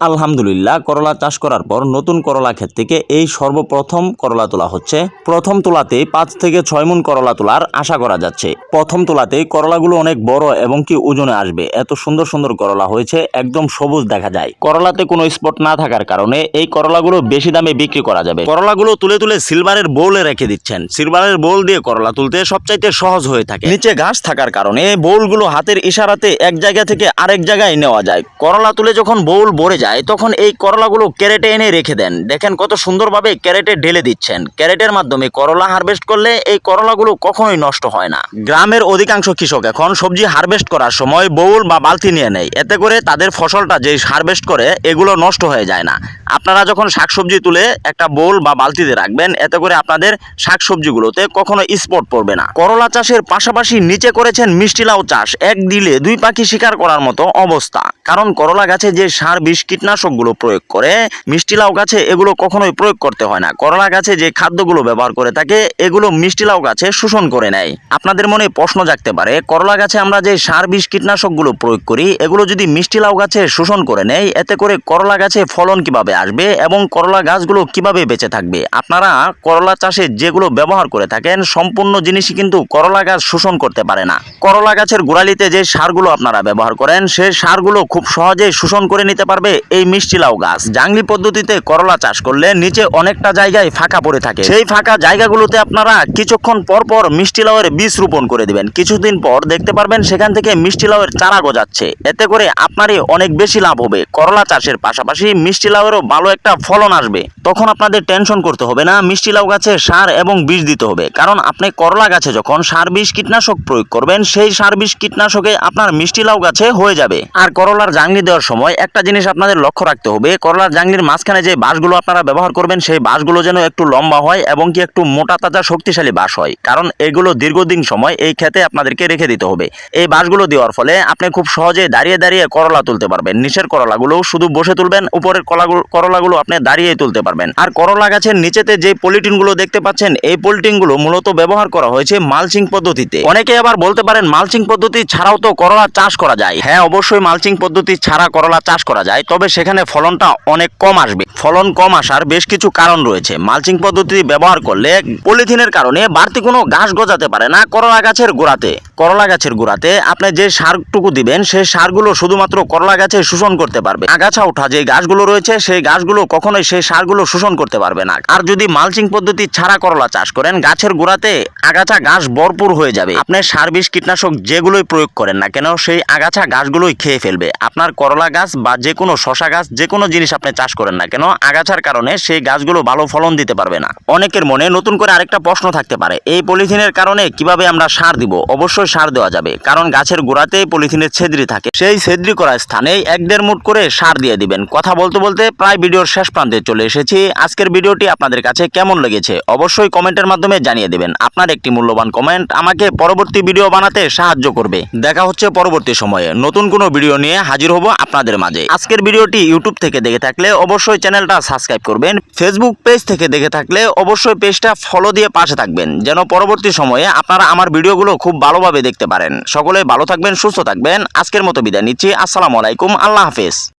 আলহামদুলিল্লাহ, করলা চাষ করার পর নতুন করলা ক্ষেত থেকে এই সর্বপ্রথম করলা তোলা হচ্ছে। প্রথম তোলাতেই পাঁচ থেকে ছয় মন করলা তোলার আশা করা যাচ্ছে। প্রথম তোলাতেই করলাগুলো অনেক বড় এবং কি ওজনে আসবে। এত সুন্দর সুন্দর করলা হয়েছে, একদম সবুজ দেখা যায়। করলাতে কোনো স্পট না থাকার কারণে এই করলাগুলো বেশি দামে বিক্রি করা যাবে। করলাগুলো তুলে তুলে সিলভারের বোলে রেখে দিচ্ছেন। সিলভারের বোল দিয়ে করলা তুলতে সবচাইতে সহজ হয়ে থাকে। নিচে ঘাস থাকার কারণে বোলগুলো হাতের ইশারাতে এক জায়গা থেকে আরেক জায়গায় নেওয়া যায়। করলা তুলে যখন বোল ভরে যায়, তখন এই করলাগুলো ক্যারেটে এনে রেখে দেন। দেখেন কত সুন্দরভাবে ক্যারেটে ঢেলে দিচ্ছেন। ক্যারেটের মাধ্যমে করলা হারভেস্ট করলে এই করলাগুলো কখনোই নষ্ট হয় না। গ্রামের অধিকাংশ কৃষক এখন সবজি হারভেস্ট করার সময় বউল বা বালতি নিয়ে নেয়। এতে করে তাদের ফসলটা যে হারভেস্ট করে, এগুলো নষ্ট হয়ে যায় না। আপনারা যখন শাকসবজি তুলে একটা বোল বা বালতিতে রাখবেন, এতে করে আপনাদের শাকসবজিগুলোতে কখনো স্পট পড়বে না। করলা চাষের পাশাপাশি নিচে করেছেন মিষ্টি লাউ চাষ। এক দিলে দুই পাখি শিকার করার মতো অবস্থা। কারণ করলা গাছে যে সার, বিষ কীটনাশকগুলো প্রয়োগ করে মিষ্টি লাউ গাছে এগুলো কখনোই প্রয়োগ করতে হয় না। করলা গাছে যে খাদ্যগুলো ব্যবহার করে থাকে, এগুলো মিষ্টি লাউ গাছে শোষণ করে নেয়। আপনাদের মনে প্রশ্ন জাগতে পারে, করলা গাছে আমরা যে সার বিষ কীটনাশকগুলো প্রয়োগ করি, এগুলো যদি মিষ্টি লাউ গাছে শোষণ করে নেয়, এতে করে করলা গাছে ফলন কীভাবে আসবে এবং করলা গাছগুলো কীভাবে বেঁচে থাকবে? আপনারা করলা চাষে যেগুলো ব্যবহার করে থাকেন, সম্পূর্ণ জিনিসই কিন্তু করলা গাছ শোষণ করতে পারে না। করলা গাছের গোড়ালিতে যে সারগুলো আপনারা ব্যবহার করেন সেই সারগুলো খুব সহজেই শোষণ করে নিতে পারবে এই মিষ্টি লাউ গাছ। জাংলি পদ্ধতিতে করলা চাষ করলে নিচে অনেকটা জায়গায় ফাঁকা পড়ে থাকে। সেই ফাঁকা জায়গাগুলোতে আপনারা কিছুক্ষণ পর পর মিষ্টি লাউয়ের বীজ রোপণ করে দিবেন। কিছুদিন পর দেখতে পারবেন সেখান থেকে মিষ্টি লাউয়ের চারা গজাচ্ছে। এতে করে আপনারই অনেক বেশি লাভ হবে। করলা চাষের পাশাপাশি মিষ্টি লাউয়েরও ভালো একটা ফলন আসবে। তখন আপনাদের টেনশন করতে হবে না, মিষ্টি লাউ গাছে সার এবং বীজ দিতে হবে। কারণ আপনি করলা গাছে যখন সার বিষ কীটনাশক প্রয়োগ করবেন, সেই সার বিষ কীটনাশকে আপনার মিষ্টি লাউ গাছে হয়ে যাবে। আর করলার জাংলি দেওয়ার সময় একটা জিনিস আপনাদের লক্ষ্য রাখতে হবে। করলার জাংলির মাঝখানে যে বাঁশগুলো আপনারা ব্যবহার করবেন, সেই বাঁশগুলো যেন একটু লম্বা হয় এবং কি একটু মোটা তাজা শক্তিশালী বাঁশ হয়। কারণ এগুলো দীর্ঘদিন সময় এই ক্ষেতে আপনাদেরকে রেখে দিতে হবে। এই বাঁশগুলো দেওয়ার ফলে আপনি খুব সহজে দাঁড়িয়ে দাঁড়িয়ে করলা তুলতে পারবেন। নিচের করলাগুলো শুধু বসে তুলবেন, উপরের কলাগুলো করলাগুলো আপনি দাঁড়িয়ে তুলতে পারবেন। আর করলা গাছের নিচেতে যে পলিটিনগুলো দেখতে পাচ্ছেন, এই পলিটিনগুলো মূলত ব্যবহার করা হয়েছে মালচিং পদ্ধতিতে। অনেকে আবার বলতে পারেন, মালচিং পদ্ধতি ছাড়াও তো করলা চাষ করা যায়। হ্যাঁ অবশ্যই মালচিং পদ্ধতি ছাড়া করলা চাষ করা যায়। তবে সেখানে ফলনটা অনেক কম আসবে। ফলন কম আসার বেশ কিছু কারণ রয়েছে। মালচিং পদ্ধতি ব্যবহার করলে পলিথিনের কারণে বাড়তি কোনো ঘাস গজাতে পারে না করোনা গাছের গোড়াতে। করলা গাছের গোড়াতে আপনি যে সারটুকু দিবেন সেই সারগুলো শুধুমাত্র করলা গাছে শোষণ করতে পারবে। আগাছা ওঠা যে গাছগুলো রয়েছে, সেই গাছগুলো কখনোই সেই সারগুলো শোষণ করতে পারবে না। আর যদি মালচিং পদ্ধতি ছাড়া করলা চাষ করেন, গাছের গোড়াতে আগাছা গাছ ভরপুর হয়ে যাবে। আপনি সার বিষ কীটনাশক যেগুলোই প্রয়োগ করেন না কেন, সেই আগাছা গাছগুলোই খেয়ে ফেলবে। আপনার করলা গাছ বা যে কোনো শশা গাছ, যে কোনো জিনিস আপনি চাষ করেন না কেন, আগাছার কারণে সেই গাছগুলো ভালো ফলন দিতে পারবে না। অনেকের মনে নতুন করে আরেকটা প্রশ্ন থাকতে পারে, এই পলিথিনের কারণে কীভাবে আমরা সার দিব? অবশ্যই সার দেওয়া যাবে, কারণ গাছের গোড়াতেই পলিথিনের ছেদ্রি থাকে। সেই ছেদ্রি করা স্থানে এক দেড় মুট করে সার দিয়ে দিবেন। কথা বলতে বলতে প্রায় ভিডিওর শেষ প্রান্তে চলে এসেছি। আজকের ভিডিওটি আপনাদের কাছে কেমন লেগেছে অবশ্যই কমেন্টের মাধ্যমে জানিয়ে দেবেন। আপনার একটি মূল্যবান কমেন্ট আমাকে পরবর্তী ভিডিও বানাতে সাহায্য করবে। দেখা হচ্ছে পরবর্তী সময়ে। নতুন কোনো ভিডিও নিয়ে হাজির হব আপনাদের মাঝে। আজকের ভিডিওটি ইউটিউব থেকে দেখে থাকলে অবশ্যই চ্যানেলটা সাবস্ক্রাইব করবেন। ফেসবুক পেজ থেকে দেখে থাকলে অবশ্যই পেজটা ফলো দিয়ে পাশে থাকবেন। যেন পরবর্তী সময়ে আপনারা আমার ভিডিওগুলো খুব ভালোভাবে দেখতে পারেন। সকলে ভালো থাকবেন, সুস্থ থাকবেন। আজকের মতো বিদায় নিচ্ছি। আসসালামু আলাইকুম। আল্লাহ হাফেজ।